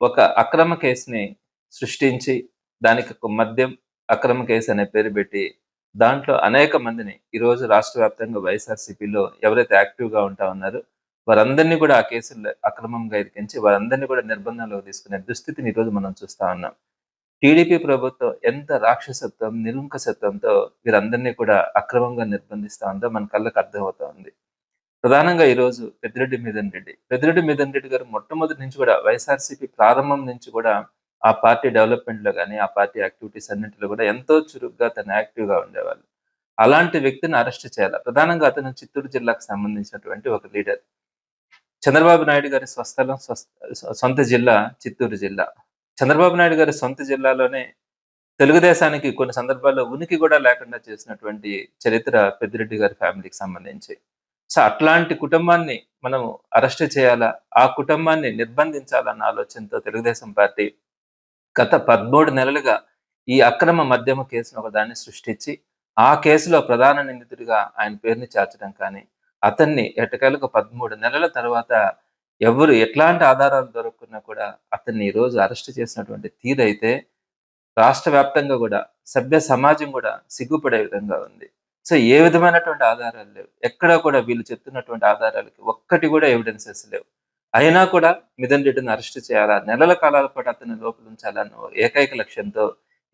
ఒక అక్రమ కేసుని సృష్టించి దానికి ఒక మద్యం అక్రమ కేసు అనే పేరు పెట్టి దాంట్లో అనేక మందిని ఈరోజు రాష్ట్ర వ్యాప్తంగా వైఎస్ఆర్సీపీలో ఎవరైతే యాక్టివ్గా ఉంటా ఉన్నారో వారందరినీ కూడా ఆ కేసుల్లో అక్రమంగా ఇరికించి వారందరినీ కూడా నిర్బంధంలో తీసుకునే దుస్థితిని ఈరోజు మనం చూస్తా ఉన్నాం. టీడీపీ ప్రభుత్వం ఎంత రాక్షసత్వం నిరుంకసత్వంతో వీరందరినీ కూడా అక్రమంగా నిర్బంధిస్తా ఉందో మన కళ్ళకు అర్థమవుతా ఉంది. ప్రధానంగా ఈరోజు పెద్దిరెడ్డి మిథన్ రెడ్డి. పెద్దిరెడ్డి మిథన్ రెడ్డి గారు మొట్టమొదటి నుంచి కూడా వైఎస్ఆర్సీపీ ప్రారంభం నుంచి కూడా ఆ పార్టీ డెవలప్మెంట్లో కానీ ఆ పార్టీ యాక్టివిటీస్ అన్నింటిలో కూడా ఎంతో చురుగ్గా తను యాక్టివ్గా ఉండేవాళ్ళు. అలాంటి వ్యక్తిని అరెస్ట్ చేయాలి. ప్రధానంగా అతను చిత్తూరు జిల్లాకు సంబంధించినటువంటి ఒక లీడర్. చంద్రబాబు నాయుడు గారి స్వస్థలం సొంత జిల్లా చిత్తూరు జిల్లా. చంద్రబాబు నాయుడు గారి సొంత జిల్లాలోనే తెలుగుదేశానికి కొన్ని సందర్భాల్లో ఉనికి కూడా లేకుండా చేసినటువంటి చరిత్ర పెద్దిరెడ్డి గారి ఫ్యామిలీకి సంబంధించి. సో అట్లాంటి కుటుంబాన్ని మనం అరెస్ట్ చేయాలా? ఆ కుటుంబాన్ని నిర్బంధించాలన్న ఆలోచనతో తెలుగుదేశం పార్టీ గత పదమూడు నెలలుగా ఈ అక్రమ మద్యమ కేసును ఒకదాన్ని సృష్టించి ఆ కేసులో ప్రధాన నిందితుడిగా ఆయన పేరుని చేర్చడం కానీ అతన్ని ఎటకేలకు పదమూడు నెలల తర్వాత ఎవరు ఎట్లాంటి ఆధారాలు దొరకకున్నా కూడా అతన్ని ఈ రోజు అరెస్ట్ చేసినటువంటి తీరైతే రాష్ట్ర వ్యాప్తంగా కూడా సభ్య సమాజం కూడా సిగ్గుపడే విధంగా ఉంది. సో ఏ విధమైనటువంటి ఆధారాలు లేవు. ఎక్కడా కూడా వీళ్ళు చెప్తున్నటువంటి ఆధారాలకి ఒక్కటి కూడా ఎవిడెన్సెస్ లేవు. అయినా కూడా మిథన్ రెడ్డిని అరెస్ట్ చేయాలా? నెలల కాలాల పాటు అతన్ని లోపల ఉంచాలన్న ఏకైక లక్ష్యంతో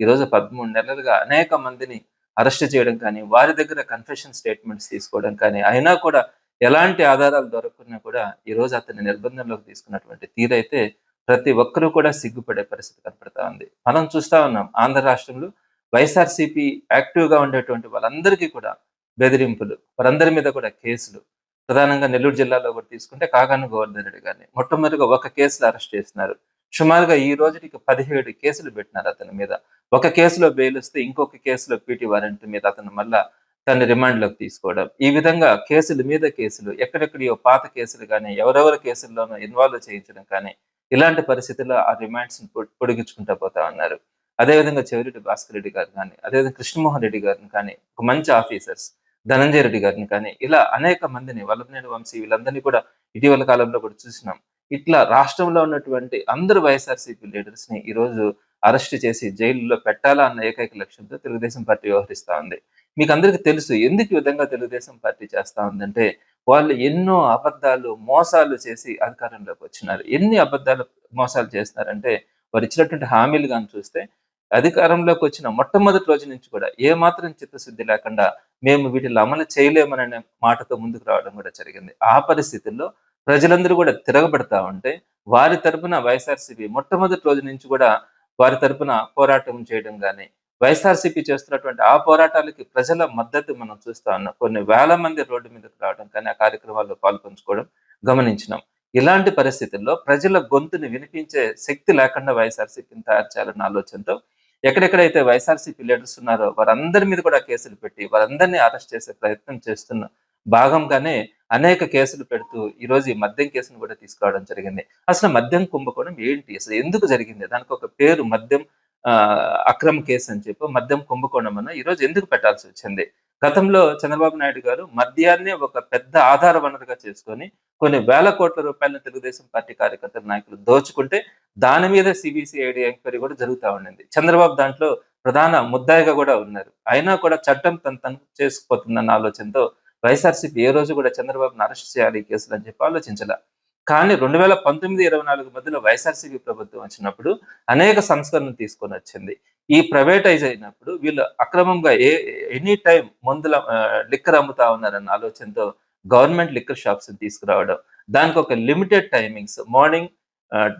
ఈరోజు పదమూడు నెలలుగా అనేక మందిని అరెస్ట్ చేయడం కానీ వారి దగ్గర కన్ఫెషన్ స్టేట్మెంట్స్ తీసుకోవడం కానీ అయినా కూడా ఎలాంటి ఆధారాలు దొరకకున్నా కూడా ఈ రోజు అతన్ని నిర్బంధంలోకి తీసుకున్నటువంటి తీరైతే ప్రతి ఒక్కరూ కూడా సిగ్గుపడే పరిస్థితి కనపడతా ఉంది. మనం చూస్తా ఉన్నాం ఆంధ్ర రాష్ట్రంలో వైఎస్ఆర్సీపీ యాక్టివ్గా ఉండేటువంటి వాళ్ళందరికీ కూడా బెదిరింపులు వారందరి మీద కూడా కేసులు. ప్రధానంగా నెల్లూరు జిల్లాలో కూడా తీసుకుంటే కాగాను గోవర్ధన్ రెడ్డి గారిని. మొట్టమొదటిగా ఒక కేసులో అరెస్ట్ చేసినారు. సుమారుగా ఈ రోజుకి పదిహేడు కేసులు పెట్టినారు అతని మీద. ఒక కేసులో బెయిల్ వస్తే ఇంకొక కేసులో పీటీ వారెంట్ మీద అతను మళ్ళా తన రిమాండ్లోకి తీసుకోవడం. ఈ విధంగా కేసుల మీద కేసులు ఎక్కడెక్కడియో పాత కేసులు కానీ ఎవరెవరి కేసుల్లోనూ ఇన్వాల్వ్ చేయించడం కానీ ఇలాంటి పరిస్థితుల్లో ఆ రిమాండ్స్ పొడిగించుకుంటా పోతా ఉన్నారు. అదేవిధంగా చెవిరెడ్డి భాస్కర్ రెడ్డి గారు కానీ అదేవిధంగా కృష్ణమోహన్ రెడ్డి గారిని కానీ ఒక మంచి ఆఫీసర్స్ ధనంజయ రెడ్డి గారిని కానీ ఇలా అనేక మందిని వల్లభనేని వంశీ వీళ్ళందరినీ కూడా ఇటీవల కాలంలో కూడా చూసినాం. ఇట్లా రాష్ట్రంలో ఉన్నటువంటి అందరు వైఎస్ఆర్సీపీ లీడర్స్ని ఈ రోజు అరెస్ట్ చేసి జైలులో పెట్టాలా అన్న ఏకైక లక్ష్యంతో తెలుగుదేశం పార్టీ వ్యవహరిస్తా ఉంది. మీకు అందరికీ తెలుసు ఎందుకు ఈ విధంగా తెలుగుదేశం పార్టీ చేస్తా ఉందంటే వాళ్ళు ఎన్నో అబద్ధాలు మోసాలు చేసి అధికారంలోకి వచ్చినారు. ఎన్ని అబద్ధాలు మోసాలు చేస్తున్నారంటే వారు ఇచ్చినటువంటి హామీలు కానీ చూస్తే అధికారంలోకి వచ్చిన మొట్టమొదటి రోజు నుంచి కూడా ఏ మాత్రం చిత్తశుద్ధి లేకుండా మేము వీటిని అమలు చేయలేమనే మాటతో ముందుకు రావడం కూడా జరిగింది. ఆ పరిస్థితుల్లో ప్రజలందరూ కూడా తిరగబడతా ఉంటే వారి తరపున వైఎస్ఆర్సీపీ మొట్టమొదటి రోజు నుంచి కూడా వారి తరపున పోరాటం చేయడం కానీ వైఎస్ఆర్సీపీ చేస్తున్నటువంటి ఆ పోరాటాలకి ప్రజల మద్దతు మనం చూస్తా ఉన్నాం. కొన్ని వేల మంది రోడ్డు మీదకి రావడం కానీ ఆ కార్యక్రమాల్లో పాల్పంచుకోవడం గమనించినాం. ఇలాంటి పరిస్థితుల్లో ప్రజల గొంతుని వినిపించే శక్తి లేకుండా వైఎస్ఆర్సీపీని తయారు చేయాలన్న ఆలోచనతో ఎక్కడెక్కడైతే వైఎస్ఆర్సీపీ లీడర్స్ ఉన్నారో వారందరి మీద కూడా కేసులు పెట్టి వారందరినీ అరెస్ట్ చేసే ప్రయత్నం చేస్తున్న భాగంగానే అనేక కేసులు పెడుతూ ఈ రోజు ఈ మద్యం కేసును కూడా తీసుకురావడం జరిగింది. అసలు మద్యం కుంభకోణం ఏంటి? అసలు ఎందుకు జరిగింది? దానికి ఒక పేరు మద్యం ఆ అక్రమ కేసు అని చెప్పి మద్యం కుంభకోణం అన్న ఈ రోజు ఎందుకు పెట్టాల్సి వచ్చింది? గతంలో చంద్రబాబు నాయుడు గారు మద్యాన్ని ఒక పెద్ద ఆధార వనరుగా చేసుకొని కొన్ని వేల కోట్ల రూపాయలను తెలుగుదేశం పార్టీ కార్యకర్తల నాయకులు దోచుకుంటే దాని మీద సిబిసిఐడి ఎంక్వైరీ కూడా జరుగుతూ ఉండింది. చంద్రబాబు దాంట్లో ప్రధాన ముద్దాయిగా కూడా ఉన్నారు. అయినా కూడా చట్టం తన తను చేసుకుపోతుందన్న ఆలోచనతో వైఎస్ఆర్సీపీ ఏ రోజు కూడా చంద్రబాబును అరెస్ట్ చేయాలి కేసులు అని చెప్పి ఆలోచించాల. కానీ రెండు వేల పంతొమ్మిది ఇరవై నాలుగు మధ్యలో వైఎస్ఆర్సీపీ ప్రభుత్వం వచ్చినప్పుడు అనేక సంస్కరణలు తీసుకొని వచ్చింది. ఈ ప్రైవేటైజ్ అయినప్పుడు వీళ్ళు అక్రమంగా ఏ ఎనీ టైం మందుల లిక్కర్ అమ్ముతా ఉన్నారన్న ఆలోచనతో గవర్నమెంట్ లిక్కర్ షాప్స్ తీసుకురావడం. దానికి ఒక limited timings morning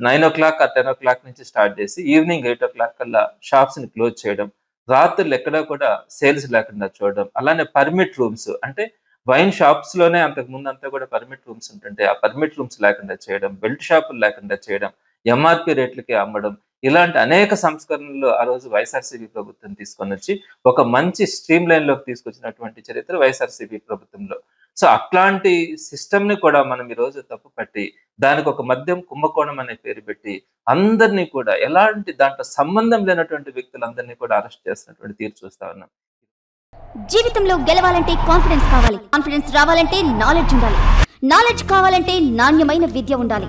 nine o'clock ten o'clock నుంచి స్టార్ట్ చేసి ఈవినింగ్ ఎయిట్ ఓ క్లాక్ కల్లా షాప్స్ని క్లోజ్ చేయడం. రాత్రులు ఎక్కడా కూడా సేల్స్ లేకుండా చూడడం. అలానే పర్మిట్ రూమ్స్ అంటే వైన్ షాప్స్లోనే అంతకు ముందు అంతా కూడా పర్మిట్ రూమ్స్ ఉంటుంటే ఆ పర్మిట్ రూమ్స్ లేకుండా చేయడం బెల్ట్ షాపులు లేకుండా చేయడం ఎంఆర్పి రేట్లకి అమ్మడం ఇలాంటి అనేక సంస్కరణలు ఆ రోజు వైఎస్ఆర్సీపీ ప్రభుత్వం తీసుకొని వచ్చి ఒక మంచి స్ట్రీమ్ లైన్లోకి తీసుకొచ్చినటువంటి చరిత్ర వైఎస్ఆర్సీపీ ప్రభుత్వంలో. సో అట్లాంటి సిస్టమ్ని కూడా మనం ఈ రోజు తప్పు పట్టి దానికి ఒక మద్యం కుంభకోణం అనే పేరు పెట్టి అందరినీ కూడా ఎలాంటి దాంట్లో సంబంధం లేనటువంటి వ్యక్తులందరినీ కూడా అరెస్ట్ చేసినటువంటి తీరు చూస్తా ఉన్నాం. జీవితంలో గెలవాలంటే కాన్ఫిడెన్స్ కావాలి. కాన్ఫిడెన్స్ రావాలంటే నాలెడ్జ్ ఉండాలి. నాలెడ్జ్ కావాలంటే నాణ్యమైన విద్య ఉండాలి.